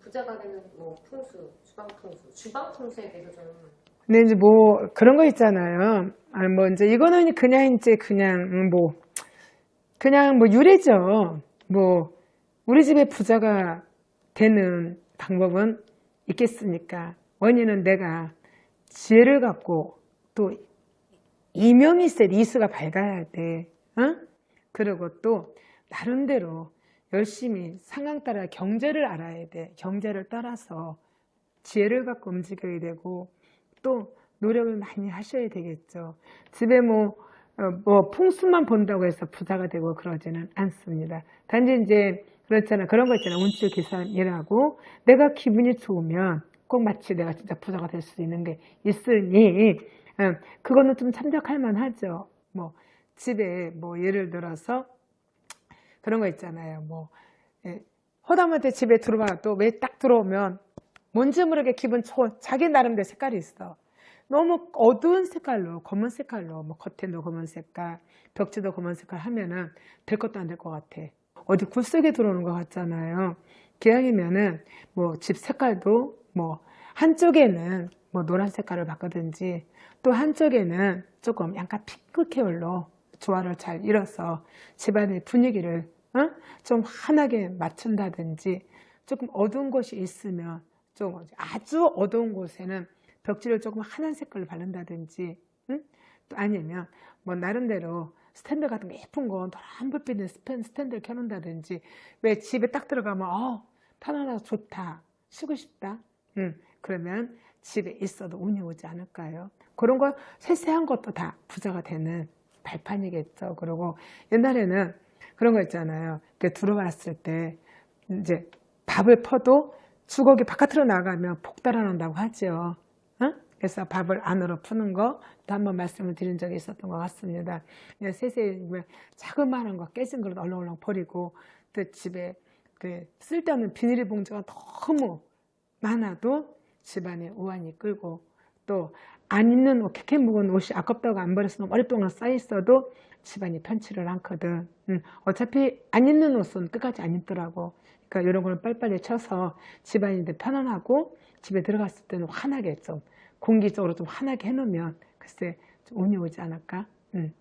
부자가 되는 뭐 풍수, 주방 풍수, 주방 풍수에 대해서 좀 근데 이제 뭐 그런 거 있잖아요. 아 뭐 이제 이거는 그냥 이제 그냥 음, 뭐 그냥 뭐 유래죠. 뭐 우리 집에 부자가 되는 방법은 있겠습니까? 원인은 내가 지혜를 갖고 또 이명이 있어 리스가 밝아야 돼. 어? 그리고 또 나름대로 열심히 상황 따라 경제를 알아야 돼. 경제를 따라서 지혜를 갖고 움직여야 되고 또 노력을 많이 하셔야 되겠죠. 집에 뭐, 어, 뭐 풍수만 본다고 해서 부자가 되고 그러지는 않습니다. 단지 이제 그렇잖아. 그런 거 있잖아. 운치 계산이라고 내가 기분이 좋으면 꼭 마치 내가 진짜 부자가 될 수 있는 게 있으니 어, 그거는 좀 참작할 만하죠. 뭐 집에 뭐 예를 들어서 그런 거 있잖아요. 뭐 예, 허담한테 집에 들어와도 왜 딱 들어오면 뭔지 모르게 기분 좋은 자기 나름대로 색깔이 있어. 너무 어두운 색깔로 검은 색깔로 뭐 커튼도 검은 색깔, 벽지도 검은 색깔 하면은 될 것도 안 될 것 같아. 어디 굴속에 들어오는 것 같잖아요. 기왕이면은 뭐 집 색깔도 뭐 한쪽에는 뭐 노란 색깔을 바꾸든지 또 한쪽에는 조금 약간 핑크 계열로 조화를 잘 이뤄서 집안의 분위기를 어? 좀 환하게 맞춘다든지 조금 어두운 곳이 있으면 좀 아주 어두운 곳에는 벽지를 조금 환한 색깔로 바른다든지 응? 또 아니면 뭐 나름대로 스탠드 같은 거 예쁜 거 노란 스탠- 스탠드를 켜놓는다든지 왜 집에 딱 들어가면 어 편안하고 좋다 쉬고 싶다 응. 그러면 집에 있어도 운이 오지 않을까요? 그런 거 세세한 것도 다 부자가 되는 발판이겠죠. 그리고 옛날에는 그런 거 있잖아요. 들어왔을 때 이제 밥을 퍼도 주걱이 바깥으로 나가면 폭달아난다고 하죠. 어? 그래서 밥을 안으로 푸는 거 또 한번 말씀을 드린 적이 있었던 것 같습니다. 세세히 뭐 자그마한 거 깨진 그릇 얼렁얼렁 버리고 또 집에 그 쓸데없는 비닐 봉지가 너무 많아도 집안에 우환이 끌고 또 안 입는 옷, 캐캐 묵은 옷이 아깝다고 안 버려서 머리동안 쌓여 있어도 집안이 편치를 않거든. 음, 어차피 안 입는 옷은 끝까지 안 입더라고. 그러니까 이런 거는 빨리빨리 쳐서 집안이 편안하고 집에 들어갔을 때는 환하게 좀 공기적으로 좀 환하게 해놓으면 글쎄 좀 운이 오지 않을까? 음.